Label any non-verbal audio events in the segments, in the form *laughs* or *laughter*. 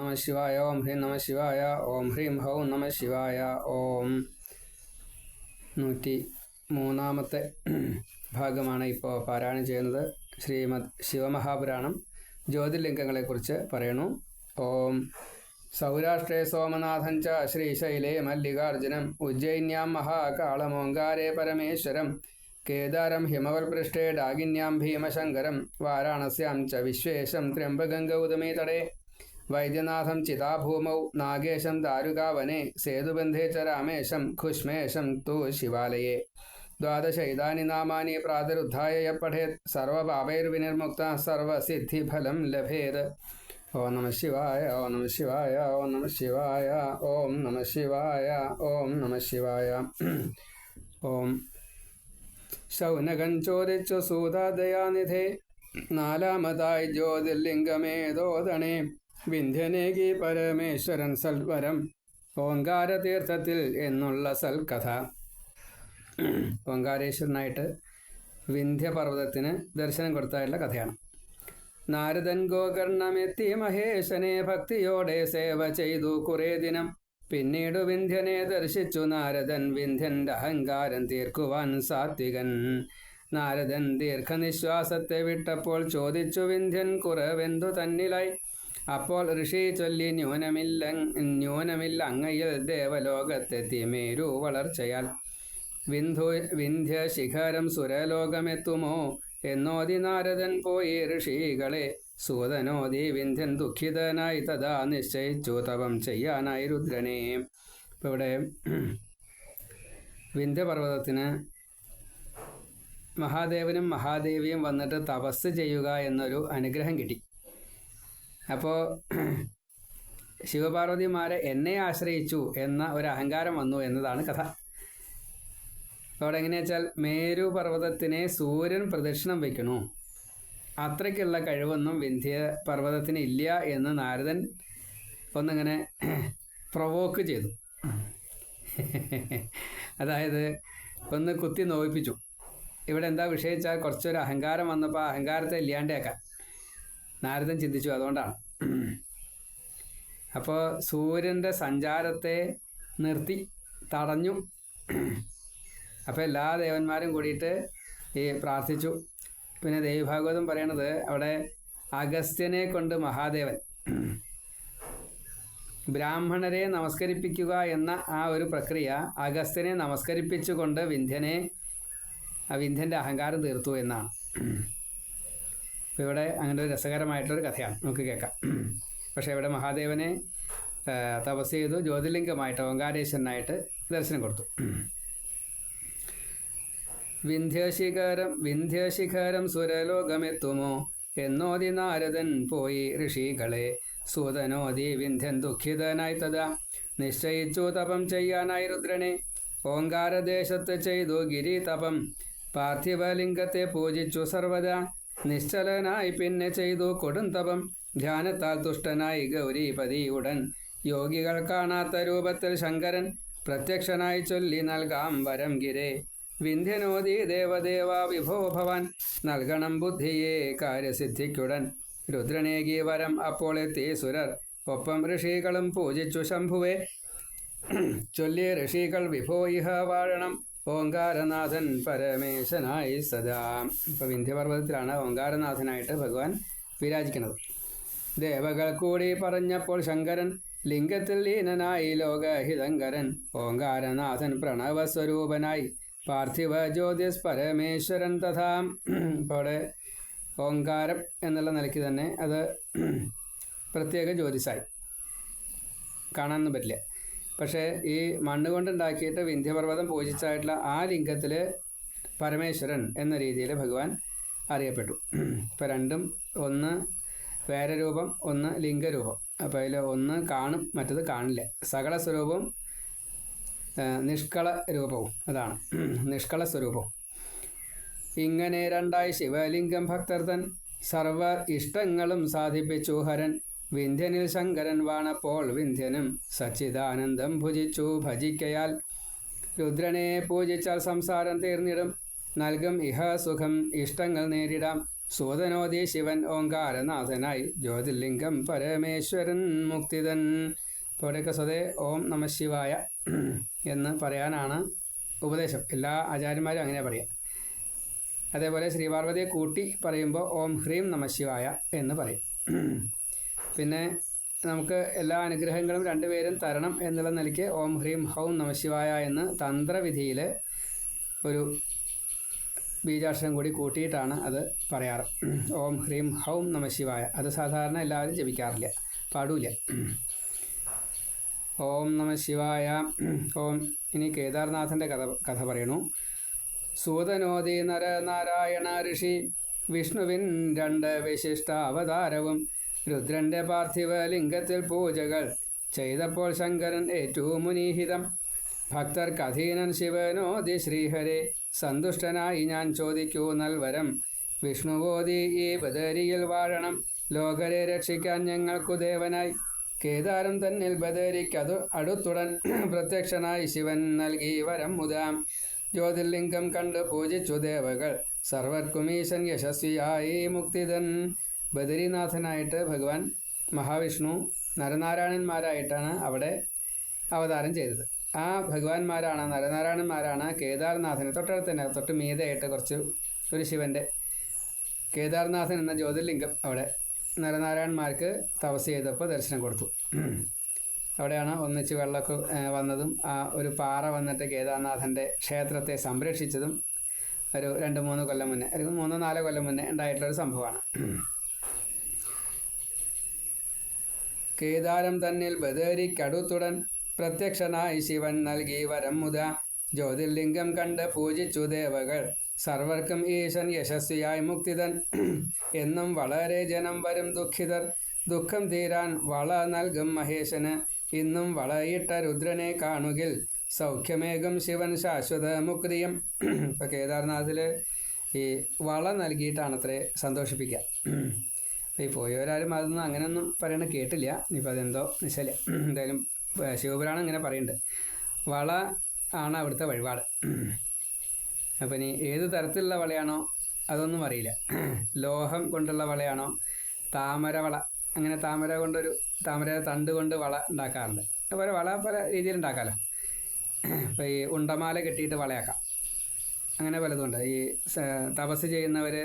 നമ ശിവായ ഓം ഹ്രീം നമ ശിവായ ഓം ഹ്രീം ഹൗ നമ ശിവായ ഓം നൂറ്റി മൂന്നാമത്തെ ഭാഗമാണ് ഇപ്പോൾ പാരായണം ചെയ്യുന്നത്. ശ്രീമദ് ശിവമഹാപുരാണം ജ്യോതിർലിംഗങ്ങളെക്കുറിച്ച് പറയണു ഓം. സൗരാഷ്ട്രേ സോമനാഥൻ ച ശ്രീശൈലേ മല്ലികാർജുനം ഉജ്ജയിന്യാം മഹാകാളമോങ്കാരേ പരമേശ്വരം കേദാരം ഹിമവൽപൃഷ്ടേ ഡാഗിന്യാം ഭീമശങ്കരം വാരാണസ്യാം ച വിശ്വേശം ത്രയംബകം ഉദമേ തടേ വൈദ്യനാഥം ചിതാഭൂമൗ നാഗേശം ദാരുകാവനെ സേതുബന്ധേ ച രാമേശം ഖുഷ്മേശം തു ശിവാലയേ. ദ്വാദശൈതാനി നാമാനി പ്രാതരുദ്ധായ യ പഠേത് സർവപാപൈർവിനിർമുക്ത സർവസിദ്ധിഫലം ലഭേത്. ഓം നമ ശിവായ ഓം നമ ശിവായ ഓം നമ ശിവായ ഓം നമ ശിവായ ഓം നമ ശിവായ. ഓം. ശൗനകം ചോദിച്ചു സൂതാദയാനിധേ നാലാമതായി ജ്യോതിർലിംഗമേതോദണേ. വിന്ധ്യനേകി പരമേശ്വരൻ സൽവരം ഓങ്കാരതീർത്ഥത്തിൽ എന്നുള്ള സൽകഥ. ഓങ്കാരേശ്വരനായിട്ട് വിന്ധ്യപർവതത്തിന് ദർശനം കൊടുത്തായുള്ള കഥയാണ്. നാരദൻ ഗോകർണമെത്തി മഹേശനെ ഭക്തിയോടെ സേവ ചെയ്തു കുറേ ദിനം. പിന്നീട് വിന്ധ്യനെ ദർശിച്ചു നാരദൻ വിന്ധ്യന്റെ അഹങ്കാരം തീർക്കുവാൻ സാത്വികൻ. നാരദൻ ദീർഘനിശ്വാസത്തെ വിട്ടപ്പോൾ ചോദിച്ചു വിന്ധ്യൻ കുറവെന്തു തന്നിലായി? അപ്പോൾ ഋഷി ചൊല്ലി ന്യൂനമില്ല ന്യൂനമില്ല അങ്ങയിൽ ദേവലോകത്തെത്തി മേരു വളർച്ചയാൽ. വിന്ധു വിന്ധ്യ ശിഖരം സുരലോകമെത്തുമോ? എന്നോതി നാരദൻ പോയി ഋഷികളെ. സൂതനോതി വിന്ധ്യൻ ദുഃഖിതനായി തഥാ നിശ്ചയിച്ചു. തപം ചെയ്യാനായി രുദ്രനെ. ഇപ്പം ഇവിടെ വിന്ധ്യപർവതത്തിന് മഹാദേവനും മഹാദേവിയും വന്നിട്ട് തപസ് ചെയ്യുക എന്നൊരു അനുഗ്രഹം കിട്ടി. അപ്പോൾ ശിവപാർവതിമാരെ എന്നെ ആശ്രയിച്ചു എന്ന ഒരു അഹങ്കാരം വന്നു എന്നതാണ് കഥ. അവിടെ എങ്ങനെയാ മേരു പർവതത്തിനെ സൂര്യൻ പ്രദക്ഷിണം വയ്ക്കണു അത്രയ്ക്കുള്ള കഴിവൊന്നും വിന്ധ്യ പർവതത്തിന് ഇല്ല എന്ന് നാരദൻ ഒന്നിങ്ങനെ പ്രൊവോക്ക് ചെയ്തു. അതായത് ഒന്ന് കുത്തി നോവിപ്പിച്ചു. ഇവിടെ എന്താ വിഷയിച്ചാൽ കുറച്ചൊരു അഹങ്കാരം വന്നപ്പോൾ അഹങ്കാരത്തെ ഇല്ലാണ്ടാക്കാൻ. നാരദൻ ചിന്തിച്ചു അതുകൊണ്ടാണ്. *clears throat* അപ്പോൾ സൂര്യന്റെ സഞ്ചാരത്തെ നിർത്തി തടഞ്ഞു. *clears throat* അപ്പോൾ എല്ലാ ദേവന്മാരും കൂടിയിട്ട് ഈ പ്രാർത്ഥിച്ചു. പിന്നെ ദേവിഭാഗവതം പറയണത് അവിടെ അഗസ്ത്യനെ കൊണ്ട് മഹാദേവൻ *clears throat* ബ്രാഹ്മണരെ നമസ്കരിപ്പിക്കുക എന്ന ആ ഒരു പ്രക്രിയ അഗസ്ത്യനെ നമസ്കരിപ്പിച്ചുകൊണ്ട് വിന്ധ്യനെ വിന്ധ്യന്റെ അഹങ്കാരം തീർത്തു എന്നാണ്. അപ്പോൾ ഇവിടെ അങ്ങനെ ഒരു രസകരമായിട്ടൊരു കഥയാണ്. നമുക്ക് കേൾക്കാം. പക്ഷേ ഇവിടെ മഹാദേവനെ തപസ് ചെയ്തു ജ്യോതിർലിംഗമായിട്ട് ഓങ്കാരേശ്വരനായിട്ട് ദർശനം കൊടുത്തു. വിന്ധ്യശിഖരം വിന്ധ്യശിഖരം സുരലോകമെത്തുമോ? എന്നോതി നാരദൻ പോയി ഋഷികളെ സൂതനോതി വിന്ധ്യൻ ദുഃഖിതനായി തഥാ നിശ്ചയിച്ചു തപം ചെയ്യാനായി രുദ്രനെ ഓങ്കാരദേശത്ത് ചെയ്തു ഗിരി തപം പാർത്ഥിവലിംഗത്തെ പൂജിച്ചു സർവദാ. നിശ്ചലനായി പിന്നെ ചെയ്തു കൊടുന്തപം ധ്യാനത്താൽ തുഷ്ടനായി ഗൗരീപതി ഉടൻ യോഗികൾ കാണാത്ത രൂപത്തിൽ ശങ്കരൻ പ്രത്യക്ഷനായി ചൊല്ലി നൽകാം വരം ഗിരേ. വിന്ധ്യനോദി ദേവദേവ വിഭോ ഭവാൻ നൽകണം ബുദ്ധിയെ കാര്യസിദ്ധിക്കുടൻ. രുദ്രനേകി വരം അപ്പോൾ എത്തി സുരർ. ഒപ്പം ഋഷികളും പൂജിച്ചു ശംഭുവെ. ചൊല്ലിയ ഋഷികൾ വിഭോ ഇഹ വാഴണം. ഓങ്കാരനാഥൻ പരമേശനായി സദാ. ഇപ്പോൾ വിന്ധ്യപർവതത്തിലാണ് ഓങ്കാരനാഥനായിട്ട് ഭഗവാൻ വിരാജിക്കുന്നത്. ദേവകൾ കൂടി പറഞ്ഞപ്പോൾ ശങ്കരൻ ലിംഗത്തിൽ ലീനനായി ലോകഹിതങ്കരൻ ഓങ്കാരനാഥൻ പ്രണവസ്വരൂപനായി പാർത്ഥിവ ജ്യോതിസ് പരമേശ്വരൻ തഥാ. ഇപ്പോൾ ഓങ്കാരം എന്നുള്ള നിലയ്ക്ക് തന്നെ അത് പ്രത്യേക ജ്യോതിസായി. കാണാനൊന്നും പറ്റില്ല. പക്ഷേ ഈ മണ്ണ് കൊണ്ടുണ്ടാക്കിയിട്ട് വിന്ധ്യപർവതം പൂജിച്ചായിട്ടുള്ള ആ ലിംഗത്തിൽ പരമേശ്വരൻ എന്ന രീതിയിൽ ഭഗവാൻ അറിയപ്പെട്ടു. ഇപ്പം രണ്ടും ഒന്ന് വേറെ രൂപം ഒന്ന് ലിംഗരൂപം. അപ്പോൾ അതിൽ ഒന്ന് കാണും മറ്റത് കാണില്ല. സകല സ്വരൂപവും നിഷ്കള രൂപവും അതാണ്. നിഷ്കള സ്വരൂപവും ഇങ്ങനെ രണ്ടായി ശിവലിംഗം ഭക്തർ തൻ സർവ ഇഷ്ടങ്ങളും സാധിപ്പിച്ചു ഹരൻ. വിന്ധ്യനിൽ ശങ്കരൻ വാണപ്പോൾ വിന്ധ്യനും സച്ചിദാനന്ദം ഭുജിച്ചു ഭജിക്കയാൽ. രുദ്രനെ പൂജിച്ചാൽ സംസാരം തീർന്നിടും. നൽകും ഇഹ സുഖം ഇഷ്ടങ്ങൾ നേരിടാം. സൂതനോദി ശിവൻ ഓങ്കാരനാഥനായി ജ്യോതിർലിംഗം പരമേശ്വരൻ മുക്തിതൻ. ഇപ്പോൾ സ്വതേ ഓം നമ ശിവായ *clears throat* എന്ന് പറയാനാണ് ഉപദേശം. എല്ലാ ആചാര്യന്മാരും അങ്ങനെ പറയാം. അതേപോലെ ശ്രീപാർവതിയെ കൂട്ടി പറയുമ്പോൾ ഓം ഹ്രീം നമ ശിവായ എന്ന് പറയും. *clears throat* പിന്നെ നമുക്ക് എല്ലാ അനുഗ്രഹങ്ങളും രണ്ടുപേരും തരണം എന്നുള്ള നിലയ്ക്ക് ഓം ഹ്രീം ഹൗം നമശിവായ എന്ന് തന്ത്രവിധിയിൽ ഒരു ബീജാക്ഷരം കൂടി കൂട്ടിയിട്ടാണ് അത് പറയാറ്. ഓം ഹ്രീം ഹൗം നമശിവായ അത് സാധാരണ എല്ലാവരും ജപിക്കാറില്ല. പാടൂല ഓം നമ ശിവായ. ഓം. ഇനി കേദാർനാഥന്റെ കഥ കഥ പറയണു. സൂതനോദി നരനാരായണ ഋഷി വിഷ്ണുവിൻ രണ്ട് വിശിഷ്ട അവതാരവും രുദ്രന്റെ പാർത്ഥിവ ലിംഗത്തിൽ പൂജകൾ ചെയ്തപ്പോൾ ശങ്കരൻ ഏറ്റവും മുനീഹിതം ഭക്തർക്ക് അധീനൻ ശിവനോദി ശ്രീഹരെ സന്തുഷ്ടനായി ഞാൻ ചോദിക്കൂ നൽവരം. വിഷ്ണുവോദി ഈ ബദരിയിൽ വാഴണം. ലോകരെ രക്ഷിക്കാൻ ഞങ്ങൾക്കു ദേവനായി. കേദാരം തന്നിൽ ബദരിക്കതു അടുത്തുടൻ *clears throat* പ്രത്യക്ഷനായി ശിവൻ നൽകി വരം മുതാം. ജ്യോതിർലിംഗം കണ്ട് പൂജിച്ചു ദേവകൾ. സർവർക്കുമീശൻ യശസ്വിയായി മുക്തിതൻ ബദരിനാഥനായിട്ട് ഭഗവാൻ മഹാവിഷ്ണു നരനാരായണന്മാരായിട്ടാണ് അവിടെ അവതാരം ചെയ്തത്. ആ ഭഗവാന്മാരാണ് നരനാരായണന്മാരാണ് കേദാർനാഥന് തൊട്ടടുത്ത് തന്നെ തൊട്ട് മീതയായിട്ട് കുറച്ച് ഒരു ശിവന്റെ കേദാർനാഥൻ എന്ന ജ്യോതിർലിംഗം അവിടെ നരനാരായണന്മാർക്ക് തപസ് ചെയ്തപ്പോൾ ദർശനം കൊടുത്തു. അവിടെയാണ് ഒന്നിച്ച് വെള്ളമൊക്കെ വന്നതും ആ ഒരു പാറ വന്നിട്ട് കേദാർനാഥന്റെ ക്ഷേത്രത്തെ സംരക്ഷിച്ചതും ഒരു രണ്ട് മൂന്ന് കൊല്ലം മുന്നേ ഒരു മൂന്നോ നാലോ കൊല്ലം മുന്നേ ഉണ്ടായിട്ടുള്ളൊരു സംഭവമാണ്. കേദാരം തന്നിൽ ബദരിക്കടുത്തുടൻ പ്രത്യക്ഷനായി ശിവൻ നൽകി വരം മുത. ജ്യോതിർലിംഗം കണ്ട് പൂജിച്ചു ദേവകൾ. സർവർക്കും ഈശൻ യശസ്വിയായി മുക്തിതൻ എന്നും വളരെ ജനം വരും ദുഃഖിതർ. ദുഃഖം തീരാൻ വള നൽകും മഹേശന്. ഇന്നും വളയിട്ട രുദ്രനെ കാണുകിൽ. സൗഖ്യമേകും ശിവൻ ശാശ്വത മുക്തിയം. ഇപ്പൊ കേദാർനാഥിൽ ഈ വള നൽകിയിട്ടാണത്രേ സന്തോഷിപ്പിക്കുക ഈ പോയവരാരും അതൊന്നും അങ്ങനെയൊന്നും പറയണ കേട്ടില്ല. ഇനിയിപ്പോൾ അതെന്തോ നിശ്ചല *clears throat* എന്തായാലും ശിവപുരാണം ഇങ്ങനെ പറയുന്നുണ്ട്. വള ആണ് അവിടുത്തെ വഴിപാട്. *clears throat* അപ്പം ഇനി ഏത് തരത്തിലുള്ള വളയാണോ അതൊന്നും അറിയില്ല. *clears throat* ലോഹം കൊണ്ടുള്ള വളയാണോ? താമര വള. അങ്ങനെ താമര കൊണ്ടൊരു താമര തണ്ട് കൊണ്ട് വള ഉണ്ടാക്കാറുണ്ട്. അതുപോലെ വള പല രീതിയിൽ ഉണ്ടാക്കാമല്ലോ ഇപ്പോൾ ഈ ഉണ്ടമാല കെട്ടിയിട്ട് വളയാക്കാം. അങ്ങനെ പലതുണ്ട് ഈ തപസ് ചെയ്യുന്നവർ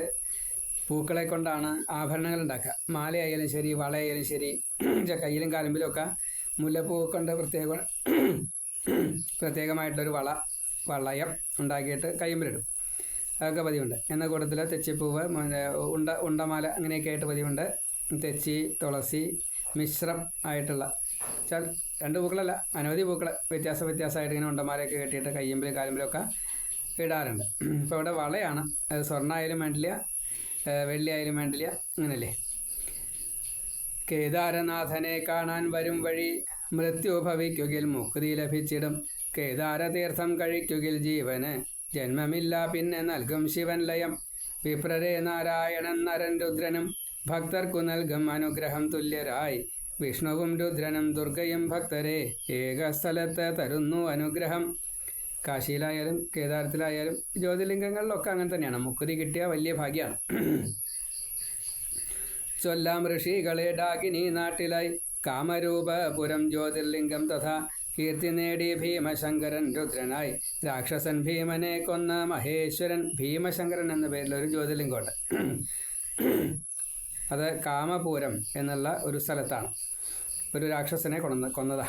പൂക്കളെ കൊണ്ടാണ് ആഭരണങ്ങൾ ഉണ്ടാക്കുക മാലയായാലും ശരി വളയായാലും ശരി *clears throat* കയ്യിലും കാലമ്പിലും ഒക്കെ മുല്ലപ്പൂ കൊണ്ട് പ്രത്യേക *clears throat* പ്രത്യേകമായിട്ടൊരു വള വളയം ഉണ്ടാക്കിയിട്ട് കയ്യുമ്പിലിടും. അതൊക്കെ പതിവുണ്ട്. എന്ന കൂട്ടത്തിൽ തെച്ചിപ്പൂവ് ഉണ്ട ഉണ്ടമാല അങ്ങനെയൊക്കെ ആയിട്ട് പതിവുണ്ട്. തെച്ചി തുളസി മിശ്രം ആയിട്ടുള്ള രണ്ട് പൂക്കളല്ല അനവധി പൂക്കൾ വ്യത്യാസ വ്യത്യാസമായിട്ട് ഇങ്ങനെ ഉണ്ടമാലയൊക്കെ കെട്ടിയിട്ട് കയ്യുമ്പിലും കാലുമ്പിലൊക്കെ ഇടാറുണ്ട്. *clears throat* ഇപ്പോൾ ഇവിടെ വളയാണ്. അത് സ്വർണമായാലും വേണ്ടില്ല വെള്ളിയായാലും വേണ്ടില്ല അങ്ങനല്ലേ? കേദാരനാഥനെ കാണാൻ വരും വഴി മൃത്യു ഭവിക്കുകിൽ മുക്തി ലഭിച്ചിടും. കേദാരതീർത്ഥം കഴിക്കുകിൽ ജീവന് ജന്മമില്ല പിന്നെ നൽകും ശിവൻ ലയം. വിപ്രരേ നാരായണൻ നരൻ രുദ്രനും ഭക്തർക്കു നൽകും അനുഗ്രഹം തുല്യരായി. വിഷ്ണുവും രുദ്രനും ദുർഗയും ഭക്തരെ ഏകസ്ഥലത്ത് തരുന്നു അനുഗ്രഹം. കാശിയിലായാലും കേദാരത്തിലായാലും ജ്യോതിർലിംഗങ്ങളിലൊക്കെ അങ്ങനെ തന്നെയാണ്. മുക്കുതി കിട്ടിയ വലിയ ഭാഗ്യമാണ്. ചൊല്ലാം ഋഷികളെ ഡാകിനി നാട്ടിലായി. കാമരൂപപുരം ജ്യോതിർലിംഗം തഥാ കീർത്തി നേടി ഭീമശങ്കരൻ രുദ്രനായി. രാക്ഷസൻ ഭീമനെ കൊന്ന മഹേശ്വരൻ ഭീമശങ്കരൻ എന്ന പേരിൽ ഒരു ജ്യോതിർലിംഗമുണ്ട്. അത് കാമപൂരം എന്നുള്ള ഒരു സ്ഥലത്താണ്. ഒരു രാക്ഷസനെ കൊന്ന കൊന്നതാ.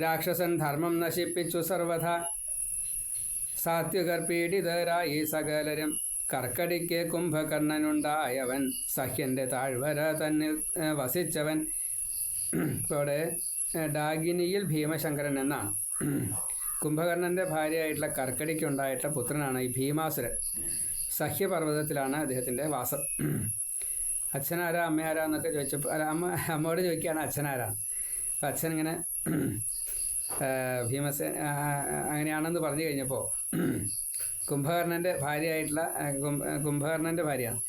രാക്ഷസൻ ധർമ്മം നശിപ്പിച്ചു സർവഥ. സാത്വികർ പീഡിതരായി സകലരും കർക്കടിക്ക് കുംഭകർണനുണ്ടായവൻ സഹ്യന്റെ താഴ്വര തന്നിൽ വസിച്ചവൻ. ഇവിടെ ഡാഗിനിയിൽ ഭീമശങ്കരൻ എന്നാണ്. കുംഭകർണന്റെ ഭാര്യയായിട്ടുള്ള കർക്കടിക്കുണ്ടായിട്ടുള്ള പുത്രനാണ് ഈ ഭീമാസുരൻ. സഹ്യപർവതത്തിലാണ് അദ്ദേഹത്തിന്റെ വാസം. അച്ഛനാരാ അമ്മയാരാ എന്നൊക്കെ ചോദിച്ചപ്പോൾ അമ്മ അമ്മയോട് ചോദിക്കുകയാണ് അച്ഛനാരാ. അപ്പം അച്ഛൻ ഇങ്ങനെ ആ, അങ്ങനെയാണെന്ന് പറഞ്ഞു കഴിഞ്ഞപ്പോൾ കുംഭകർണന്റെ ഭാര്യയായിട്ടുള്ള കുംഭകർണന്റെ ഭാര്യയാണ്.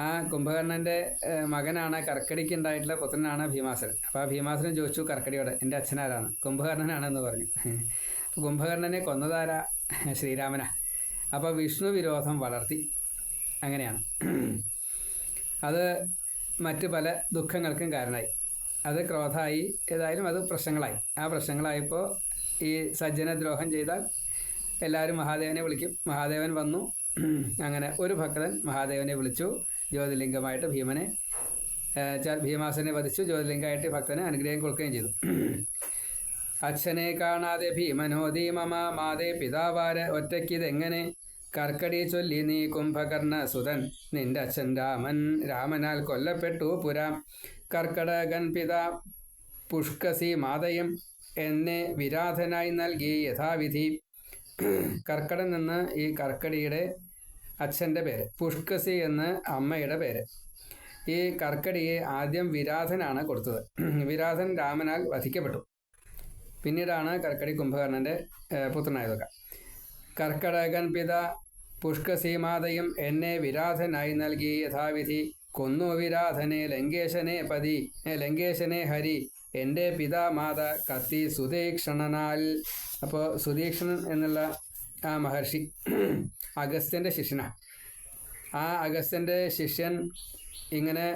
ആ കുംഭകർണന്റെ മകനാണ് കർക്കടിക്ക് ഉണ്ടായിട്ടുള്ള പുത്രനാണ് ഭീമാസനൻ അപ്പോൾ ആ ഭീമാസനൻ ചോദിച്ചു കർക്കടിയോട് എന്റെ അച്ഛനാരാണ്? കുംഭകർണനാണെന്ന് പറഞ്ഞു. കുംഭകർണനെ കൊന്നതാരാ? ശ്രീരാമന. അപ്പോൾ വിഷ്ണു വിരോധം വളർത്തി. അങ്ങനെയാണ്. അത് മറ്റ് പല ദുഃഖങ്ങൾക്കും കാരണമായി. അത് ക്രോധമായി ഏതായാലും അത് പ്രശ്നങ്ങളായി. ആ പ്രശ്നങ്ങളായപ്പോൾ ഈ സജ്ജന ദ്രോഹം ചെയ്താൽ എല്ലാവരും മഹാദേവനെ വിളിക്കും. മഹാദേവൻ വന്നു. അങ്ങനെ ഒരു ഭക്തൻ മഹാദേവനെ വിളിച്ചു. ജ്യോതിലിംഗമായിട്ട് ഭീമനെ ഭീമാസനെ വധിച്ചു. ജ്യോതിലിംഗമായിട്ട് ഭക്തനെ അനുഗ്രഹം കൊടുക്കുകയും ചെയ്തു. അച്ഛനെ കാണാതെ ഭീമനോ മമ മാതേ പിതാവാര ഒറ്റയ്ക്കിതെങ്ങനെ കർക്കടി ചൊല്ലി നീ കുംഭകർണ സുതൻ നിന്റെ അച്ഛൻ രാമൻ രാമനാൽ കൊല്ലപ്പെട്ടു പുരാം. കർക്കടകൻ പിതാ പുഷ്കസി മാതയും എന്നെ വിരാധനായി നൽകി യഥാവിധി. കർക്കടൻ നിന്ന് ഈ കർക്കടിയുടെ അച്ഛന്റെ പേര്. പുഷ്കസി എന്ന് അമ്മയുടെ പേര്. ഈ കർക്കടിയെ ആദ്യം വിരാധനാണ് കൊടുത്തത്. വിരാധൻ രാമനാൽ വധിക്കപ്പെട്ടു. പിന്നീടാണ് കർക്കടി കുംഭകർണന്റെ പുത്രനായതൊക്കെ. കർക്കടകൻ പിത പുഷ്കസീമാതയും എന്നെ വിരാധനായി നൽകി യഥാവിധി കൊന്നു വിരാധനെ ലങ്കേശനെ പതി. ലങ്കേശനെ ഹരി. എന്റെ പിതാമാത കത്തി സുതീക്ഷണനാൽ അപ്പോൾ സുതീക്ഷണൻ എന്നുള്ള ആ മഹർഷി *clears throat* അഗസ്ത്യന്റെ ശിഷ്യനാണ് ആ അഗസ്ത്യന്റെ ശിഷ്യൻ ഇങ്ങനെ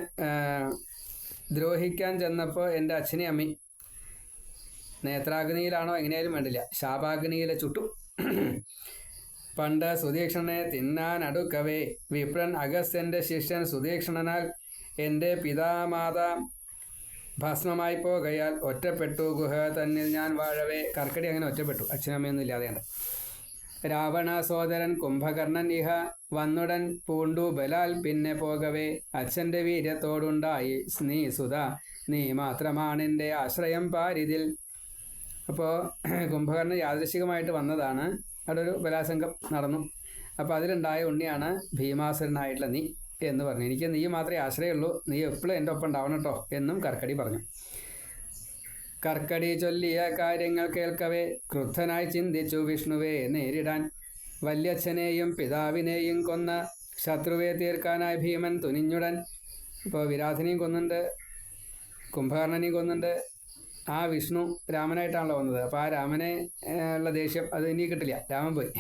ദ്രോഹിക്കാൻ ചെന്നപ്പോൾ എന്റെ അച്ഛനെ അമ്മി നേത്രാഗ്നിയിലാണോ എങ്ങനെയായാലും വേണ്ടില്ല. ശാപാഗ്നിയിലെ ചുട്ടു. പണ്ട് സുദീക്ഷണനെ തിന്നാൻ അടുക്കവേ. വിപ്രൻ അഗസ്ത്യന്റെ ശിഷ്യൻ സുദീക്ഷണനാൽ എന്റെ പിതാമാത ഭസ്മമായി പോകയാൽ ഒറ്റപ്പെട്ടു. ഗുഹ തന്നിൽ ഞാൻ വാഴവേ. കർക്കടി അങ്ങനെ ഒറ്റപ്പെട്ടു. അച്ഛനമ്മയൊന്നും ഇല്ലാതെയുണ്ട് രാവണ സോദരൻ കുംഭകർണൻ ഇഹ വന്നുടൻ പൂണ്ടു ബലാൽ പിന്നെ പോകവേ. അച്ഛന്റെ വീര്യത്തോടുണ്ടായി. നീ സുധ നീ മാത്രമാണെന്റെ ആശ്രയം പാരിതിൽ. അപ്പോൾ കുംഭകർണൻ യാദൃശികമായിട്ട് വന്നതാണ്. അവിടെ ഒരു ബലാസംഗം നടന്നു. അപ്പോൾ അതിലുണ്ടായ ഉണ്ണിയാണ് ഭീമാസുരനായിട്ടുള്ള നീ എന്ന് പറഞ്ഞു എനിക്ക് നീ മാത്രമേ ആശ്രയമുള്ളൂ. നീ എപ്പോഴും എന്റെ ഒപ്പം ഉണ്ടാവണം കേട്ടോ എന്നും കർക്കടി പറഞ്ഞു. കർക്കടി ചൊല്ലിയ കാര്യങ്ങൾ കേൾക്കവേ ക്രുദ്ധനായി ചിന്തിച്ചു വിഷ്ണുവേ നേരിടാൻ. വല്യച്ഛനെയും പിതാവിനെയും കൊന്ന ശത്രുവെ തീർക്കാനായി ഭീമൻ തുനിഞ്ഞുടൻ. ഇപ്പോൾ വിരാധനെയും കൊന്നുണ്ട് കുംഭകർണനെയും കൊന്നുണ്ട് ആ വിഷ്ണു രാമനായിട്ടാണല്ലോ വന്നത്. അപ്പോൾ ആ രാമനെ ഉള്ള ദേഷ്യം അത് ഇനി കിട്ടില്ല. രാമൻ പോയി.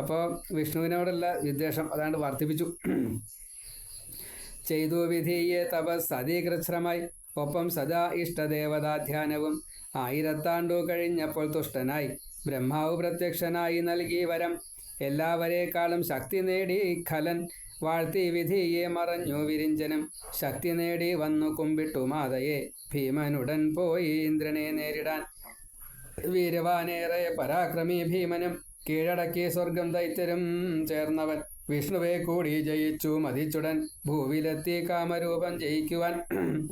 അപ്പോൾ വിഷ്ണുവിനോടുള്ള വിദ്വേഷം അതാണ്ട് വർദ്ധിപ്പിച്ചു. ചെയ്തു വിധിയെ തപസ് സതീകൃശ്രമായി ഒപ്പം സദാ ഇഷ്ടദേവതാധ്യാനവും ആയിരത്താണ്ടു കഴിഞ്ഞപ്പോൾ തുഷ്ടനായി. ബ്രഹ്മാവ് പ്രത്യക്ഷനായി നൽകി വരം. എല്ലാവരേക്കാളും ശക്തി നേടി ഖലൻ. വാഴ്ത്തി വിധിയെ മറഞ്ഞു വിരിഞ്ചനം. ശക്തി നേടി വന്നു കുമ്പിട്ടു മാതയെ. ഭീമനുടൻ പോയി ഇന്ദ്രനെ നേരിടാൻ. വീരവാനേറെ പരാക്രമി ഭീമനും. കീഴടക്കി സ്വർഗം ദൈത്യരും ചേർന്നവൻ. വിഷ്ണുവെ കൂടി ജയിച്ചു മതിച്ചുടൻ. ഭൂവിലെത്തി കാമരൂപം ജയിക്കുവാൻ.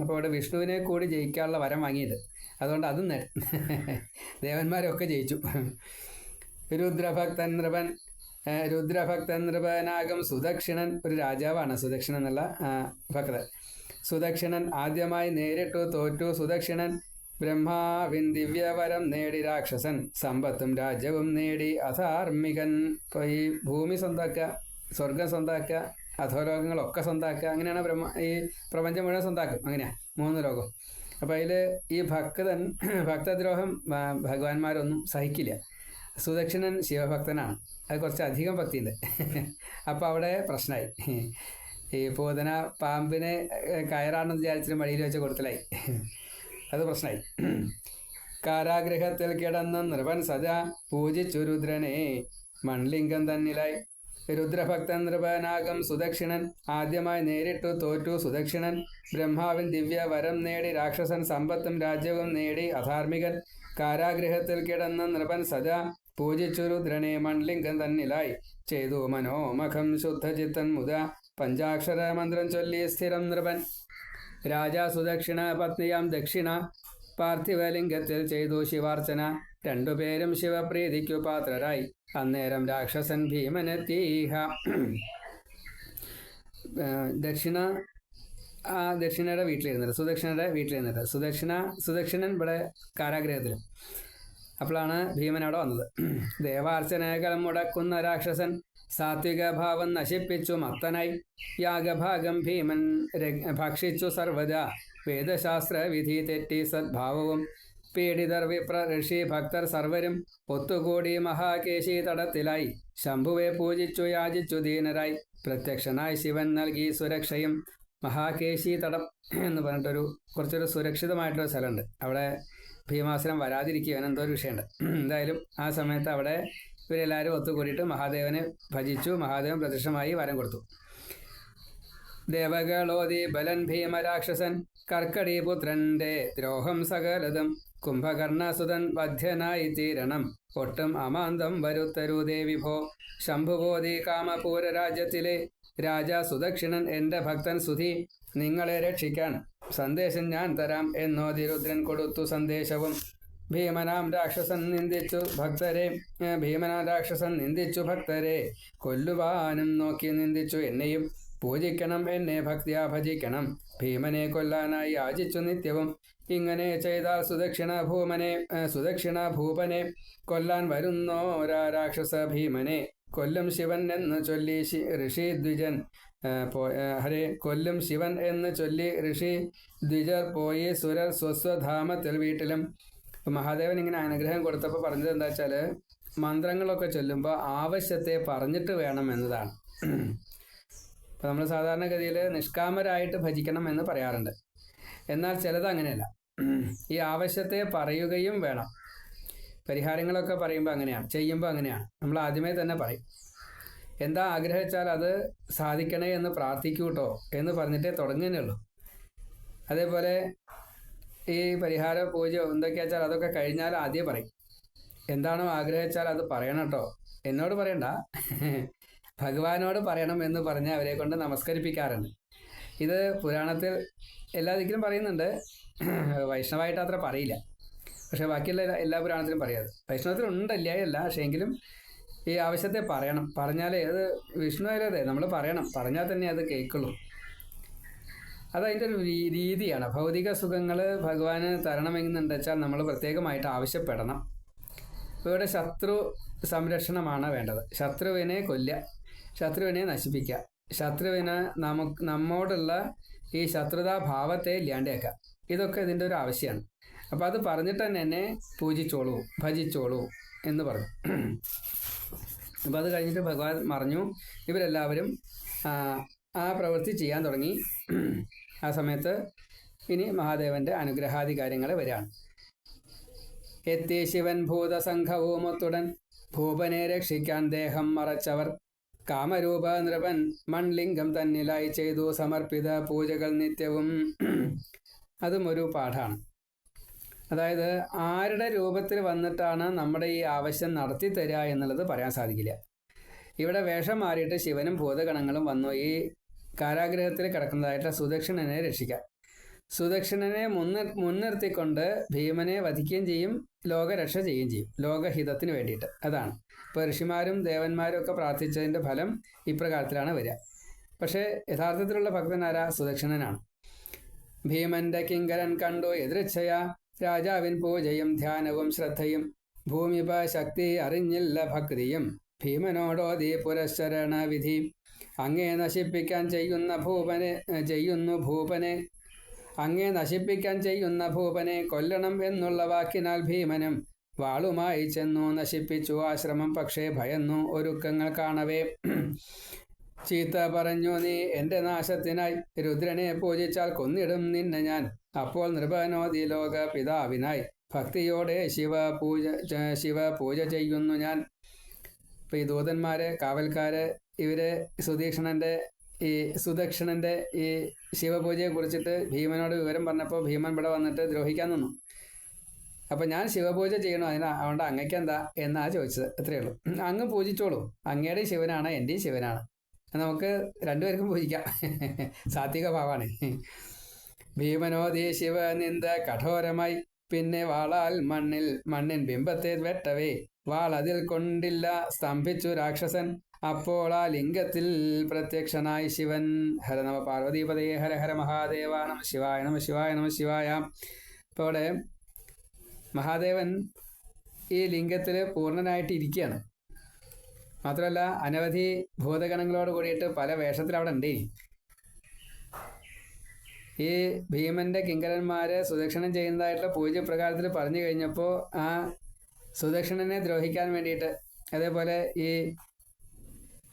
അപ്പോൾ അവിടെ വിഷ്ണുവിനെ കൂടി ജയിക്കാനുള്ള വരം വാങ്ങിയത്. അതുകൊണ്ട് അതും നേ ദേവന്മാരൊക്കെ ജയിച്ചു. രുദ്രഭക്തൻ നൃപൻ. രുദ്രഭക്തൻ നൃപനാകം സുദക്ഷിണൻ ഒരു രാജാവാണ്. സുദക്ഷിണൻ എന്നുള്ള ഭക്തൻ. സുദക്ഷിണൻ ആദ്യമായി നേരിട്ടു തോറ്റു. സുദക്ഷിണൻ ബ്രഹ്മാവിൻ ദിവ്യവരം നേടി. രാക്ഷസൻ സമ്പത്തും രാജ്യവും നേടി. അധാർമികൻ ഇപ്പോൾ ഈ ഭൂമി സ്വന്താക്കുക സ്വർഗം സ്വന്താക്കുക അധോലോകങ്ങളൊക്കെ സ്വന്താക്കുക. അങ്ങനെയാണ് ബ്രഹ്മ ഈ പ്രപഞ്ചം മുഴുവൻ സ്വന്താക്കും. അങ്ങനെയാണ് മൂന്ന് ലോകം. അപ്പോൾ അതിൽ ഈ ഭക്തൻ ഭക്തദ്രോഹം ഭഗവാന്മാരൊന്നും സഹിക്കില്ല. സുദക്ഷിണൻ ശിവഭക്തനാണ്. അത് കുറച്ച് അധികം ഭക്തിയുണ്ട്. അപ്പോൾ അവിടെ പ്രശ്നമായി ഈ പൂതന പാമ്പിനെ കയറാണെന്ന് വിചാരിച്ചിട്ട് മടിയിൽ വെച്ച് കൊടുത്തലായി. അത് പ്രശ്നമായി കാരാഗ്രഹത്തിൽ കിടന്ന നൃപൻ സദാ പൂജിച്ചു രുദ്രനെ. മൺലിംഗം തന്നിലായി. രുദ്രഭക്തൻ നൃപനാകം സുദക്ഷിണൻ. ആദ്യമായി നേരിട്ടു തോറ്റു സുദക്ഷിണൻ. ബ്രഹ്മാവിൻ ദിവ്യ വരം നേടി രാക്ഷസൻ സമ്പത്തും രാജ്യവും നേടി അധാർമികൻ. കാരാഗ്രഹത്തിൽ കിടന്ന നൃപൻ സദാ പൂജിച്ചു രുദ്രനെ മൺലിംഗം തന്നിലായി. ചെയ്തു മനോമഖം ശുദ്ധചിത്തൻ മുത പഞ്ചാക്ഷര മന്ത്രം ചൊല്ലി സ്ഥിരം നൃപൻ. രാജാ സുദക്ഷിണ പത്നിയാം ദക്ഷിണ. പാർത്ഥിവലിംഗത്തിൽ ചെയ്തു ശിവാർച്ചന. രണ്ടുപേരും ശിവപ്രീതിക്കു പാത്രരായി. അന്നേരം രാക്ഷസൻ ഭീമനെത്തീഹ ദക്ഷിണ ആ ദക്ഷിണയുടെ വീട്ടിലിരുന്നിട്ട് സുദക്ഷിണയുടെ വീട്ടിലിരുന്നിട്ട് സുദക്ഷിണ സുദക്ഷിണൻ ഇവിടെ കാരാഗ്രഹത്തിലും. അപ്പോഴാണ് ഭീമൻ അവിടെ വന്നത്. ദേവാർച്ചനകൾ മുടക്കുന്ന രാക്ഷസൻ സാത്വിക ഭാവം നശിപ്പിച്ചു മത്തനായി. യാഗഭാഗം ഭീമൻ ഭക്ഷിച്ചു സർവജ വേദശാസ്ത്ര വിധി തെറ്റി സദ്ഭാവവും. പീഡിതർ വിപ്ര ഋഷി ഭക്തർ സർവരും ഒത്തുകൂടി മഹാകേശി തടത്തിലായി. ശംഭുവെ പൂജിച്ചു യാചിച്ചു ദീനരായി. പ്രത്യക്ഷനായി ശിവൻ നൽകി സുരക്ഷയും മഹാകേശി തടം എന്ന് പറഞ്ഞിട്ടൊരു കുറച്ചൊരു സുരക്ഷിതമായിട്ടൊരു സ്ഥലമുണ്ട്. അവിടെ ഭീമാസുരം വരാതിരിക്കുക എന്തോ ഒരു വിഷയമുണ്ട്. എന്തായാലും ആ സമയത്ത് അവിടെ ഇവരെല്ലാവരും ഒത്തുകൂടിയിട്ട് മഹാദേവനെ ഭജിച്ചു മഹാദേവൻ പ്രത്യക്ഷമായി വരം കൊടുത്തു. ദേവകളോതി ബലൻ ഭീമരാക്ഷസൻ കർക്കടീപുത്രന്റെ ദ്രോഹം സകലതും കുംഭകർണസുതൻ വധ്യനായി തീരണം. ഒട്ടും അമാന്തം വരുത്തരു ദേവിഭോ ശംഭുബോധി കാമപൂര രാജ്യത്തിലെ രാജാ സുദക്ഷിണൻ എന്റെ ഭക്തൻ സുധി നിങ്ങളെ രക്ഷിക്കാൻ സന്ദേശം ഞാൻ തരാം എന്നോതി രുദ്രൻ കൊടുത്തു സന്ദേശവും. ഭീമനാം രാക്ഷസൻ നിന്ദിച്ചു ഭക്തരെ ഭീമനാം രാക്ഷസൻ നിന്ദിച്ചു ഭക്തരെ. കൊല്ലുവാനും നോക്കി നിന്ദിച്ചു എന്നെയും പൂജിക്കണം എന്നെ ഭക്തിയാ ഭജിക്കണം. ഭീമനെ കൊല്ലാനായി യാചിച്ചു നിത്യവും. ഇങ്ങനെ ചെയ്താൽ സുദക്ഷിണ ഭൂമനെ സുദക്ഷിണ ഭൂപനെ കൊല്ലാൻ വരുന്നോരാ രാക്ഷസ ഭീമനെ. കൊല്ലും ശിവൻ എന്ന് ചൊല്ലി ഋഷി ദ്വിജൻ ഹരേ കൊല്ലം ശിവൻ എന്ന് ചൊല്ലി ഋഷി ദ്വിജർ പോയി സുരർ സ്വസ്വധാമത്തിൽ വീട്ടിലും. മഹാദേവൻ ഇങ്ങനെ അനുഗ്രഹം കൊടുത്തപ്പോൾ പറഞ്ഞത് എന്താ വെച്ചാൽ മന്ത്രങ്ങളൊക്കെ ചൊല്ലുമ്പോൾ ആവശ്യത്തെ പറഞ്ഞിട്ട് വേണം എന്നതാണ്. ഇപ്പം നമ്മൾ സാധാരണഗതിയിൽ നിഷ്കാമരായിട്ട് ഭജിക്കണം എന്ന് പറയാറുണ്ട്. എന്നാൽ ചിലത് അങ്ങനെയല്ല. ഈ ആവശ്യത്തെ പറയുകയും വേണം. പരിഹാരങ്ങളൊക്കെ പറയുമ്പോൾ അങ്ങനെയാണ് ചെയ്യുമ്പോൾ അങ്ങനെയാണ്. നമ്മൾ ആദ്യമേ തന്നെ പറയും. എന്താ ആഗ്രഹിച്ചാൽ അത് സാധിക്കണേ എന്ന് പ്രാർത്ഥിക്കൂട്ടോ എന്ന് പറഞ്ഞിട്ടേ തുടങ്ങുന്നുള്ളൂ അതേപോലെ ഈ പരിഹാര പൂജ എന്തൊക്കെയാ വെച്ചാൽ അതൊക്കെ കഴിഞ്ഞാൽ ആദ്യം പറയും. എന്താണോ ആഗ്രഹിച്ചാൽ അത് പറയണം കേട്ടോ എന്നോട് പറയണ്ട. ഭഗവാനോട് പറയണം എന്ന് പറഞ്ഞ് അവരെ കൊണ്ട് നമസ്കരിപ്പിക്കാറുണ്ട്. ഇത് പുരാണത്തിൽ എല്ലാ ദിക്കിലും പറയുന്നുണ്ട്. വൈഷ്ണവായിട്ട് അത്ര പറയില്ല. പക്ഷെ ബാക്കിയുള്ള എല്ലാ- പുരാണത്തിലും പറയാത് വൈഷ്ണവത്തിലുണ്ട് ഇല്ലായല്ല പക്ഷേ എങ്കിലും ഈ ആവശ്യത്തെ പറയണം. പറഞ്ഞാലേ അത് വിഷ്ണു ആയാലേ നമ്മൾ പറയണം. പറഞ്ഞാൽ തന്നെ അത് കേൾക്കുള്ളൂ. അത് അതിന്റെ ഒരു രീതിയാണ്. ഭൗതിക സുഖങ്ങൾ ഭഗവാന് തരണമെന്നുണ്ട് വെച്ചാൽ നമ്മൾ പ്രത്യേകമായിട്ട് ആവശ്യപ്പെടണം. ഇവിടെ ശത്രു സംരക്ഷണമാണ് വേണ്ടത്. ശത്രുവിനെ കൊല്ലുക. ശത്രുവിനെ നശിപ്പിക്കുക. ശത്രുവിന് നമുക്ക് നമ്മോടുള്ള ഈ ശത്രുതാഭാവത്തെ ഭാവത്തെ ഇല്ലാണ്ടാക്കുക. ഇതൊക്കെ ഇതിന്റെ ഒരു ആവശ്യമാണ്. അപ്പോൾ അത് പറഞ്ഞിട്ട് തന്നെ എന്നെ പൂജിച്ചോളൂ ഭജിച്ചോളൂ എന്ന് പറഞ്ഞു. അപ്പോൾ അത് കഴിഞ്ഞിട്ട് ഭഗവാൻ മറിഞ്ഞു. ഇവരെല്ലാവരും ആ, പ്രവൃത്തി ചെയ്യാൻ തുടങ്ങി. ആ സമയത്ത് ഇനി മഹാദേവന്റെ അനുഗ്രഹാദി കാര്യങ്ങൾ വരികയാണ് എത്തി ശിവൻ ഭൂതസംഘവുമൊത്തുടൻ ഭൂപനെ രക്ഷിക്കാൻ ദേഹം മറച്ചവർ. കാമരൂപ നൃപൻ മൺലിംഗം തന്നിലായി ചെയ്തു സമർപ്പിത പൂജകൾ നിത്യവും. അതും ഒരു പാഠാണ്. അതായത് ആരുടെ രൂപത്തിൽ വന്നിട്ടാണ് നമ്മുടെ ഈ ആവശ്യം നടത്തി തരിക എന്നുള്ളത് പറയാൻ സാധിക്കില്ല. ഇവിടെ വേഷം മാറിയിട്ട് ശിവനും ഭൂതഗണങ്ങളും വന്നു. ഈ കാരാഗ്രഹത്തിൽ കിടക്കുന്നതായിട്ട് സുദക്ഷിണനെ രക്ഷിക്കാൻ. സുദക്ഷിണനെ മുൻനിർ മുൻനിർത്തിക്കൊണ്ട് ഭീമനെ വധിക്കുകയും ചെയ്യും ലോകരക്ഷ ചെയ്യുകയും ചെയ്യും. ലോകഹിതത്തിന് വേണ്ടിയിട്ട്. അതാണ്. ഇപ്പോൾ ഋഷിമാരും ദേവന്മാരും ഒക്കെ പ്രാർത്ഥിച്ചതിന്റെ ഫലം ഇപ്രകാരത്തിലാണ് വരിക. പക്ഷേ യഥാർത്ഥത്തിലുള്ള ഭക്തനാരാ സുദക്ഷിണനാണ്. ഭീമന്റെ കിങ്കരൻ കണ്ടു എതിർച്ഛയ രാജാവിൻ പൂജയും ധ്യാനവും ശ്രദ്ധയും ഭൂമിപ ശക്തി അറിഞ്ഞില്ല ഭക്തിയും. ഭീമനോടോതി പുരശ്ചരണ വിധി അങ്ങേ നശിപ്പിക്കാൻ ചെയ്യുന്ന ഭൂപനെ ചെയ്യുന്നു ഭൂപനെ. അങ്ങേ നശിപ്പിക്കാൻ ചെയ്യുന്ന ഭൂപനെ കൊല്ലണം എന്നുള്ള വാക്കിനാൽ ഭീമനും വാളുമായി ചെന്നു നശിപ്പിച്ചു. ആശ്രമം പക്ഷേ ഭയന്നു. ഒരുക്കങ്ങൾ കാണവേ. ചീത്ത പറഞ്ഞു നീ എന്റെ നാശത്തിനായി രുദ്രനെ പൂജിച്ചാൽ കൊന്നിടും നിന്നെ ഞാൻ. അപ്പോൾ നൃപനോദി ലോക പിതാവിനായി ഭക്തിയോടെ ശിവ പൂജ ശിവ പൂജ ചെയ്യുന്നു ഞാൻ. ഇപ്പൊ ഈ ദൂതന്മാര് കാവൽക്കാര് ഇവർ സുദീക്ഷണന്റെ ഈ സുദക്ഷിണന്റെ ഈ ശിവപൂജയെ കുറിച്ചിട്ട് ഭീമനോട് വിവരം പറഞ്ഞപ്പോൾ ഭീമൻ ഇവിടെ വന്നിട്ട് ദ്രോഹിക്കാൻ നിന്നു. അപ്പൊ ഞാൻ ശിവപൂജ ചെയ്യണോ അതിന് അതുകൊണ്ട് അങ്ങക്ക് എന്താ എന്നാ ചോദിച്ചത്. അത്രയേ ഉള്ളൂ. അങ്ങ് പൂജിച്ചോളൂ. അങ്ങയുടെ ശിവനാണ് എന്റെയും ശിവനാണ്. നമുക്ക് രണ്ടുപേർക്കും പൂജിക്കാം. സാത്വിക ഭാവമാണ് ഭീമനോദി ശിവ നിന്ദ കഠോരമായി. പിന്നെ വാളാൽ മണ്ണിൽ മണ്ണിൻ ബിംബത്തെ വെട്ടവേ. വാൾ അതിൽ കൊണ്ടില്ല സ്തംഭിച്ചു രാക്ഷസൻ. അപ്പോൾ ആ ലിംഗത്തിൽ പ്രത്യക്ഷനായി ശിവൻ. ഹര നമ പാർവതീപതേ ഹര ഹര മഹാദേവ നമ ശിവായ നമ ശിവായ നമ ശിവായ. ഇപ്പോൾ മഹാദേവൻ ഈ ലിംഗത്തിൽ പൂർണനായിട്ട് ഇരിക്കുകയാണ്. മാത്രമല്ല അനവധി ഭൂതഗണങ്ങളോട് കൂടിയിട്ട് പല വേഷത്തിൽ അവിടെ ഉണ്ട്. ഈ ഭീമന്റെ കിങ്കരന്മാരെ സുദക്ഷിണം ചെയ്യുന്നതായിട്ടുള്ള പൂജ പ്രകാരത്തിൽ പറഞ്ഞു കഴിഞ്ഞപ്പോൾ ആ സുദക്ഷിണനെ ദ്രോഹിക്കാൻ വേണ്ടിയിട്ട് അതേപോലെ ഈ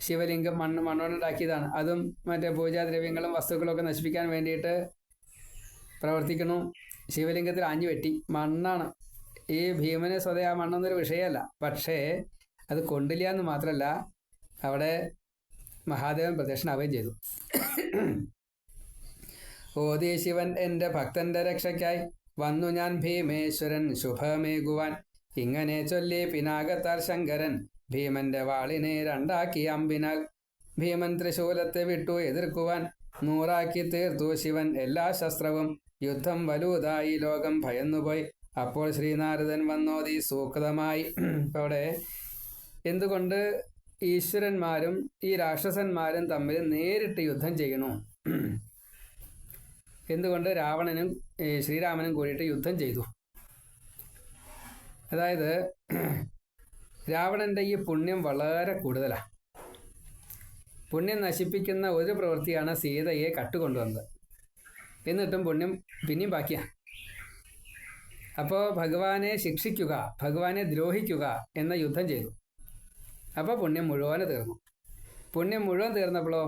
ശിവലിംഗം മണ്ണ് മണ്ണോണ്ടാക്കിയതാണ് അതും മറ്റേ പൂജാദ്രവ്യങ്ങളും വസ്തുക്കളൊക്കെ നശിപ്പിക്കാൻ വേണ്ടിയിട്ട് പ്രവർത്തിക്കുന്നു. ശിവലിംഗത്തിൽ ആഞ്ഞു വെട്ടി മണ്ണാണ്. ഈ ഭീമനെ സ്വതേ ആ മണ്ണൊന്നൊരു വിഷയമല്ല. പക്ഷേ അത് കൊണ്ടില്ല എന്ന് മാത്രമല്ല അവിടെ മഹാദേവൻ പ്രദക്ഷിണാവുകയും ചെയ്തു. ഓതി ശിവൻ എന്റെ ഭക്തന്റെ രക്ഷയ്ക്കായി വന്നു ഞാൻ ഭീമേശ്വരൻ ശുഭമേകുവാൻ. ഇങ്ങനെ ചൊല്ലി പിനാകത്താൽ ശങ്കരൻ ഭീമന്റെ വാളിനെ രണ്ടാക്കി അമ്പിനാൽ. ഭീമൻ ത്രിശൂലത്തെ വിട്ടു എതിർക്കുവാൻ നൂറാക്കി തീർത്തു ശിവൻ. എല്ലാ ശസ്ത്രവും യുദ്ധം വലുതായി ലോകം ഭയന്നുപോയി. അപ്പോൾ ശ്രീനാരദൻ വന്നോതി സൂക്തമായി. അവിടെ എന്തുകൊണ്ട് ഈശ്വരന്മാരും ഈ രാക്ഷസന്മാരും തമ്മിൽ നേരിട്ട് യുദ്ധം ചെയ്യണു എന്തുകൊണ്ട് രാവണനും ശ്രീരാമനും കൂടിയിട്ട് യുദ്ധം ചെയ്തു? അതായത് രാവണന്റെ ഈ പുണ്യം വളരെ കൂടുതലാണ് പുണ്യം നശിപ്പിക്കുന്ന ഒരു പ്രവൃത്തിയാണ് സീതയെ കട്ടുകൊണ്ടുവന്നത്. എന്നിട്ടും പുണ്യം പിന്നെയും ബാക്കിയാണ് അപ്പോൾ ഭഗവാനെ ശിക്ഷിക്കുക ഭഗവാനെ ദ്രോഹിക്കുക എന്ന യുദ്ധം ചെയ്തു. അപ്പോൾ പുണ്യം മുഴുവൻ തീർന്നു. പുണ്യം മുഴുവൻ തീർന്നപ്പോഴോ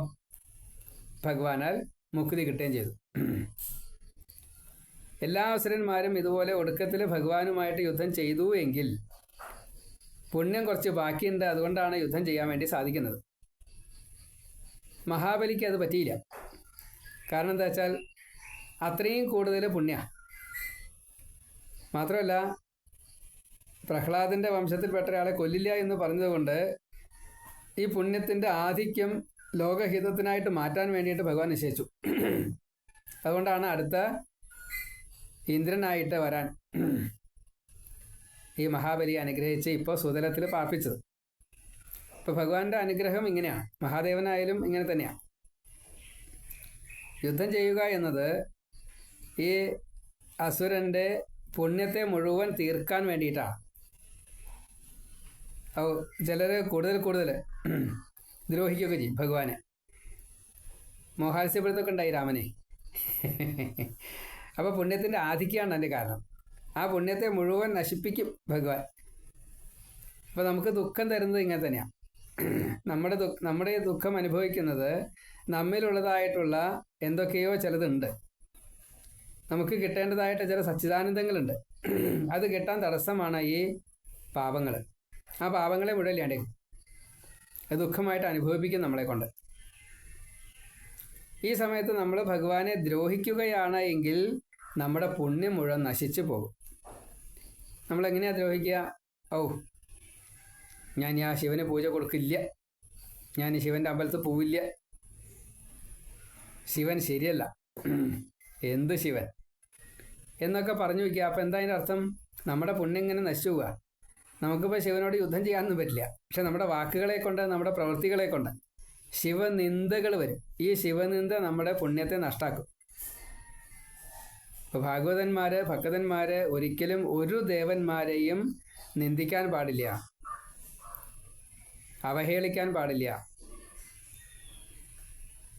ഭഗവാനാൽ മുക്തി കിട്ടുകയും ചെയ്തു. എല്ലാ അസുരന്മാരും ഇതുപോലെ ഒടുക്കത്തിൽ ഭഗവാനുമായിട്ട് യുദ്ധം ചെയ്തു എങ്കിൽ പുണ്യം കുറച്ച് ബാക്കിയുണ്ട്. അതുകൊണ്ടാണ് യുദ്ധം ചെയ്യാൻ വേണ്ടി സാധിക്കുന്നത്. മഹാബലിക്ക് അത് പറ്റിയില്ല. കാരണം എന്താ വെച്ചാൽ അത്രയും കൂടുതൽ പുണ്യ. മാത്രമല്ല പ്രഹ്ലാദിന്റെ വംശത്തിൽപ്പെട്ട ഒരാളെ കൊല്ലില്ല എന്ന് പറഞ്ഞതുകൊണ്ട് ഈ പുണ്യത്തിന്റെ ആധിക്യം ലോകഹിതത്തിനായിട്ട് മാറ്റാൻ വേണ്ടിയിട്ട് ഭഗവാൻ നിശ്ചയിച്ചു. അതുകൊണ്ടാണ് അടുത്ത ഇന്ദ്രനായിട്ട് വരാൻ ഈ മഹാബലി അനുഗ്രഹിച്ച് ഇപ്പോൾ സുതലത്തിൽ പാർപ്പിച്ചത്. ഇപ്പോൾ ഭഗവാന്റെ അനുഗ്രഹം ഇങ്ങനെയാണ്. മഹാദേവനായാലും ഇങ്ങനെ തന്നെയാണ് യുദ്ധം ചെയ്യുക എന്നത് ഈ അസുരന്റെ പുണ്യത്തെ മുഴുവൻ തീർക്കാൻ വേണ്ടിയിട്ടാണ്. ചിലർ കൂടുതൽ കൂടുതൽ ദ്രോഹിക്കുകയൊക്കെ ചെയ്യും ഭഗവാനെ. മോഹാത്സ്യപ്പെടുത്തൊക്കെ ഉണ്ടായി രാമനെ. *laughs* അപ്പോൾ പുണ്യത്തിന്റെ ആധിക്യമാണ് അതിന്റെ കാരണം. ആ പുണ്യത്തെ മുഴുവൻ നശിപ്പിക്കും ഭഗവാൻ. അപ്പോൾ നമുക്ക് ദുഃഖം തരുന്നത് ഇങ്ങനെ തന്നെയാണ് *clears throat* നമ്മുടെ നമ്മുടെ ദുഃഖം അനുഭവിക്കുന്നത് നമ്മിലുള്ളതായിട്ടുള്ള എന്തൊക്കെയോ ചിലതുണ്ട്. നമുക്ക് കിട്ടേണ്ടതായിട്ട് ചില സച്ചിദാനന്ദങ്ങളുണ്ട്. *clears throat* അത് കിട്ടാൻ തടസ്സമാണ് ഈ പാപങ്ങൾ ആ പാപങ്ങളെ മുഴുവൻ ഇല്ലാണ്ടേക്കും ദുഃഖമായിട്ട് അനുഭവിപ്പിക്കും നമ്മളെ കൊണ്ട്. ഈ സമയത്ത് നമ്മൾ ഭഗവാനെ ദ്രോഹിക്കുകയാണ് എങ്കിൽ നമ്മുടെ പുണ്യം മുഴുവൻ നശിച്ചു പോകും. നമ്മൾ എങ്ങനെയാ ദ്രോഹിക്കുക? ഔ ഞാൻ ആ ശിവന് പൂജ കൊടുക്കില്ല. ഞാൻ ശിവന്റെ അമ്പലത്തിൽ പോവില്ല. ശിവൻ ശരിയല്ല. എന്ത് ശിവൻ? എന്നൊക്കെ പറഞ്ഞു വയ്ക്കുക. അപ്പം എന്താ അതിന്റെ അർത്ഥം? നമ്മുടെ പുണ്യം ഇങ്ങനെ നശിച്ചു പോവുക നമുക്കിപ്പോൾ ശിവനോട് യുദ്ധം ചെയ്യാനൊന്നും പറ്റില്ല. പക്ഷെ നമ്മുടെ വാക്കുകളെ കൊണ്ട് നമ്മുടെ പ്രവൃത്തികളെ കൊണ്ട് ശിവനിന്ദകൾ വരും. ഈ ശിവനിന്ദ നമ്മുടെ പുണ്യത്തെ നഷ്ടാക്കും. ഇപ്പോൾ ഭാഗവതന്മാര് ഭക്തന്മാര് ഒരിക്കലും ഒരു ദേവന്മാരെയും നിന്ദിക്കാൻ പാടില്ല. അവഹേളിക്കാൻ പാടില്ല.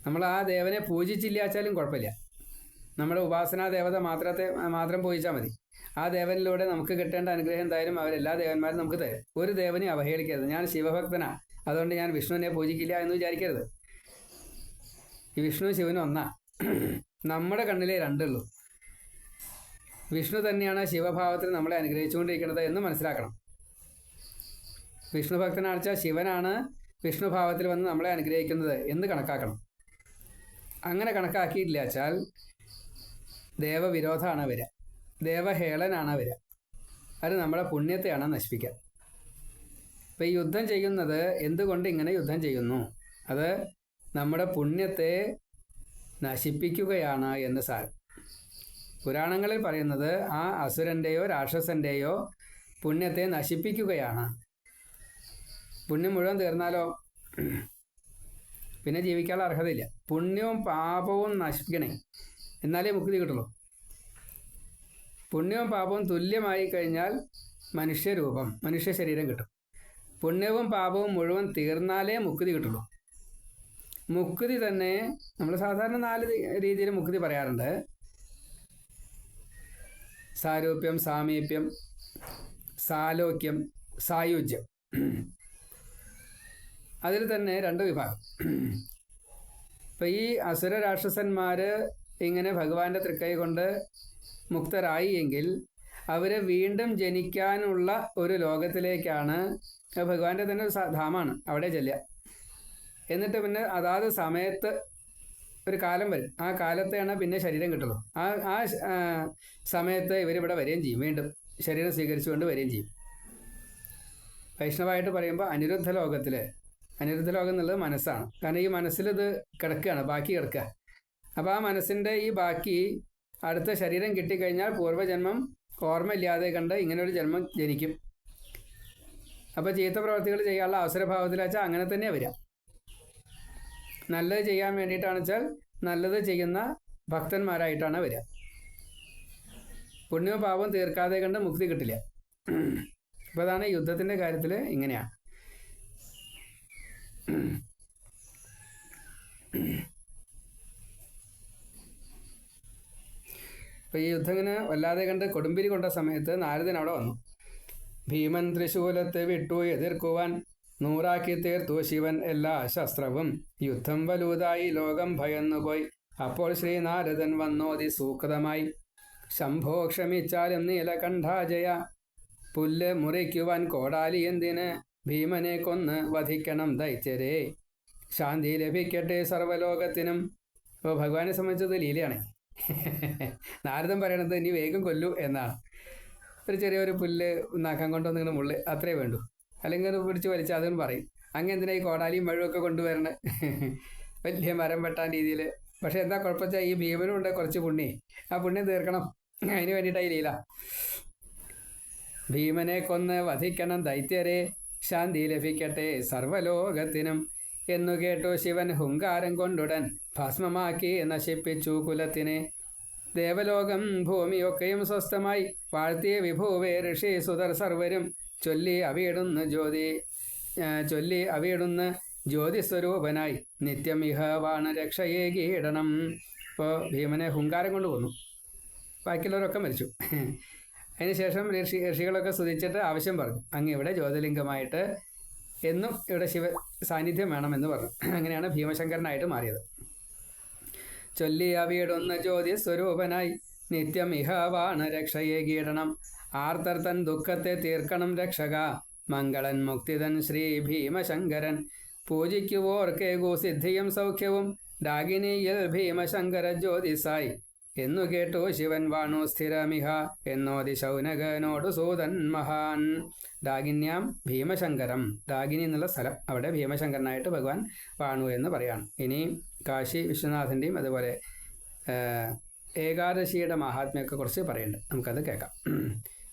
നമ്മൾ ആ ദേവനെ പൂജിച്ചില്ലാച്ചാലും കുഴപ്പമില്ല. നമ്മുടെ ഉപാസനാ ദേവത മാത്രത്തെ മാത്രം പൂജിച്ചാൽ മതി. ആ ദേവനിലൂടെ നമുക്ക് കിട്ടേണ്ട അനുഗ്രഹം എന്തായാലും അവരെല്ലാ ദേവന്മാരും നമുക്ക് തരും. ഒരു ദേവനെ അവഹേളിക്കരുത്. ഞാൻ ശിവഭക്തനാ. അതുകൊണ്ട് ഞാൻ വിഷ്ണുവിനെ പൂജിക്കില്ല എന്ന് വിചാരിക്കരുത്. ഈ വിഷ്ണു ശിവനും ഒന്നാ. നമ്മുടെ കണ്ണിലെ രണ്ടുള്ളൂ. വിഷ്ണു തന്നെയാണ് ശിവഭാവത്തിൽ നമ്മളെ അനുഗ്രഹിച്ചുകൊണ്ടിരിക്കുന്നത് എന്ന് മനസ്സിലാക്കണം. വിഷ്ണു ശിവനാണ് വിഷ്ണുഭാവത്തിൽ വന്ന് നമ്മളെ അനുഗ്രഹിക്കുന്നത് എന്ന് കണക്കാക്കണം. അങ്ങനെ കണക്കാക്കിയില്ല വെച്ചാൽ ദേവവിരോധമാണ് വരിക ദേവഹേളനാണ് വരിക അത് നമ്മുടെ പുണ്യത്തെയാണ് നശിപ്പിക്കുക അപ്പം ഈ യുദ്ധം ചെയ്യുന്നത് എന്തുകൊണ്ട് ഇങ്ങനെ യുദ്ധം ചെയ്യുന്നു? അത് നമ്മുടെ പുണ്യത്തെ നശിപ്പിക്കുകയാണ് എന്ന് സാരം. പുരാണങ്ങളിൽ പറയുന്നത് ആ അസുരന്റെയോ രാക്ഷസന്റെയോ പുണ്യത്തെ നശിപ്പിക്കുകയാണ്. പുണ്യം മുഴുവൻ തീർന്നാലോ? പിന്നെ ജീവിക്കാനുള്ള അർഹതയില്ല. പുണ്യവും പാപവും നശിപ്പിക്കണേ. എന്നാലേ മുക്തി കിട്ടുള്ളൂ. പുണ്യവും പാപവും തുല്യമായി കഴിഞ്ഞാൽ മനുഷ്യരൂപം മനുഷ്യ ശരീരം കിട്ടും. പുണ്യവും പാപവും മുഴുവൻ തീർന്നാലേ മുക്തി കിട്ടുള്ളൂ. മുക്തി തന്നെ നമ്മൾ സാധാരണ നാല് രീതിയിൽ മുക്തി പറയാറുണ്ട്. സാരൂപ്യം സാമീപ്യം സാലോക്യം സായുജ്യം. അതിൽ തന്നെ രണ്ട് വിഭാഗം. ഇപ്പം ഈ അസുര രാക്ഷസന്മാർ ഇങ്ങനെ ഭഗവാന്റെ തൃക്കൈ കൊണ്ട് മുക്തരായി എങ്കിൽ അവരെ വീണ്ടും ജനിക്കാനുള്ള ഒരു ലോകത്തിലേക്കാണ് ഭഗവാന്റെ തന്നെ ഒരു ധാമാണ് അവിടെ ചെല്ലുക. എന്നിട്ട് പിന്നെ അതാത് സമയത്ത് ഒരു കാലം വരും. ആ കാലത്തെയാണ് പിന്നെ ശരീരം കിട്ടുന്നത്. ആ ആ സമയത്ത് ഇവരിവിടെ വരികയും ചെയ്യും വീണ്ടും. ശരീരം സ്വീകരിച്ചുകൊണ്ട് വരികയും ചെയ്യും. വൈഷ്ണവായിട്ട് പറയുമ്പോൾ അനിരുദ്ധ ലോകത്തിൽ അനിരുദ്ധ ലോകം എന്നുള്ളത് മനസ്സാണ്. കാരണം ഈ മനസ്സിൽ ഇത് കിടക്കുകയാണ് ബാക്കി കിടക്കുക. അപ്പോൾ ആ മനസ്സിന്റെ ഈ ബാക്കി അടുത്ത ശരീരം കിട്ടിക്കഴിഞ്ഞാൽ പൂർവജന്മം ഓർമ്മയില്ലാതെ കണ്ട് ഇങ്ങനെ ഒരു ജന്മം ജനിക്കും. അപ്പോൾ ചീത്ത പ്രവർത്തികൾ ചെയ്യാനുള്ള അവസരഭാവത്തിൽ വെച്ചാൽ അങ്ങനെ തന്നെയാണ് വരിക. നല്ലത് ചെയ്യാൻ വേണ്ടിയിട്ടാണ് വെച്ചാൽ നല്ലത് ചെയ്യുന്ന ഭക്തന്മാരായിട്ടാണ് വരിക. പുണ്യവും പാപം തീർക്കാതെ കണ്ട് മുക്തി കിട്ടില്ല. അപ്പോൾ അതാണ് യുദ്ധത്തിന്റെ കാര്യത്തിൽ ഇങ്ങനെയാണ്. അപ്പോൾ ഈ യുദ്ധം ഇങ്ങനെ വല്ലാതെ കണ്ട് കൊടുമ്പിരി കൊണ്ട സമയത്ത് നാരദൻ അവിടെ വന്നു. ഭീമൻ ത്രിശൂലത്തെ വിട്ടു എതിർക്കുവാൻ നൂറാക്കി തീർത്തു ശിവൻ എല്ലാ ശസ്ത്രവും. യുദ്ധം വലുതായി ലോകം ഭയന്നുപോയി. അപ്പോൾ ശ്രീ നാരദൻ വന്നോതി സൂക്തമായി. ശംഭോ ക്ഷമിച്ചാലും നീലകണ്ഠാജയ പുല്ല് മുറിക്കുവാൻ കോടാലി എന്തിന്? ഭീമനെ കൊന്ന് വധിക്കണം ദൈത്യരെ. ശാന്തി ലഭിക്കട്ടെ സർവലോകത്തിനും അപ്പോൾ ഭഗവാനെ സംബന്ധിച്ചത് ലീലയാണ്. *laughs* നാരദൻ പറയണത് ഇനി വേഗം കൊല്ലു എന്നാണ്. ഒരു ചെറിയൊരു പുല്ല് നഖം കൊണ്ടുവന്നിങ്ങനെ മുള്ളു അത്രേ വേണ്ടു. അല്ലെങ്കിൽ പിടിച്ച് വലിച്ചാൽ അതും പറയും. അങ്ങനെ എന്തിനാ ഈ കോടാലിയും മഴുവൊക്കെ കൊണ്ടുവരണേ? *laughs* വലിയ മരം വെട്ടാൻ രീതിയിൽ പക്ഷേ എന്താ കുഴപ്പമെച്ചാൽ ഈ ഭീമനും ഉണ്ട് കുറച്ച് പുണ്ണി ആ പുണ്യം തീർക്കണം. അതിന് വേണ്ടിയിട്ടായി ലീല. ഭീമനെ കൊന്ന് വധിക്കണം ദൈത്യരെ. ശാന്തി ലഭിക്കട്ടെ സർവലോകത്തിനും എന്നു കേട്ടു ശിവൻ ഹുങ്കാരം കൊണ്ടുടൻ ഭസ്മമാക്കി നശിപ്പിച്ചു കുലത്തിനെ. ദേവലോകം ഭൂമിയൊക്കെയും സ്വസ്ഥമായി. വാഴ്ത്തിയ വിഭൂവേ ഋഷി സുതർ സർവരും ചൊല്ലി അവിടുന്ന് ജ്യോതി ചൊല്ലി അവയിടുന്ന് ജ്യോതിസ്വരൂപനായി. നിത്യം ഇഹ രക്ഷയെ കീടണം. ഇപ്പോൾ ഭീമനെ ഹുങ്കാരം കൊണ്ട് കൊന്നു. ബാക്കിയുള്ളവരൊക്കെ മരിച്ചു. *laughs* അതിനുശേഷം ഋഷി ഋഷികളൊക്കെ സ്തുതിച്ചിട്ട് ആവശ്യം പറഞ്ഞു. അങ്ങ് ഇവിടെ ജ്യോതിലിംഗമായിട്ട് എന്നും ഇവിടെ ശിവ സാന്നിധ്യം വേണമെന്ന് പറഞ്ഞു. *clears throat* അങ്ങനെയാണ് ഭീമശങ്കരനായിട്ട് മാറിയത്. ചൊല്ലി അവയിടൊന്ന് ജ്യോതി സ്വരൂപനായി നിത്യം ഇഹവാണ് രക്ഷയെ കീടണം ആർത്തർ തൻ ദുഃഖത്തെ തീർക്കണം രക്ഷക. മംഗളൻ മുക്തിതൻ ശ്രീ ഭീമശങ്കരൻ. പൂജിക്കുവോർക്കേകു സിദ്ധിയും സൗഖ്യവും. ഡാഗിനിയിൽ ഭീമശങ്കര ജ്യോതിസായി. എന്നു കേട്ടു ശിവൻ വാണു സ്ഥിരമിഹ. എന്നോതി ശൗനകനോടു സൂതൻ മഹാൻ. ഡാഗിന്യാം ഭീമശങ്കരം. ഡാഗിനി എന്നുള്ള സ്ഥലം. അവിടെ ഭീമശങ്കരനായിട്ട് ഭഗവാൻ വാണു എന്ന് പറയാണ്. ഇനി കാശി വിശ്വനാഥന്റെയും അതുപോലെ ഏകാദശിയുടെ മഹാത്മ്യമൊക്കെ കുറിച്ച് പറയുന്നുണ്ട് നമുക്കത് കേൾക്കാം.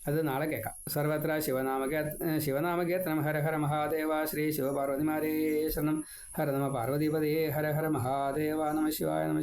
അത് നാളെ കേൾക്കാം. സർവത്ര ശിവനാമകേ ശിവനാമകേത്രം ഹര ഹര മഹാദേവ. ശ്രീ ശിവപാർവതിമാരേ ശരണം. ഹര നമ. പാർവതിപതേ ഹര ഹര മഹാദേവ നമ. ശിവായ നമ.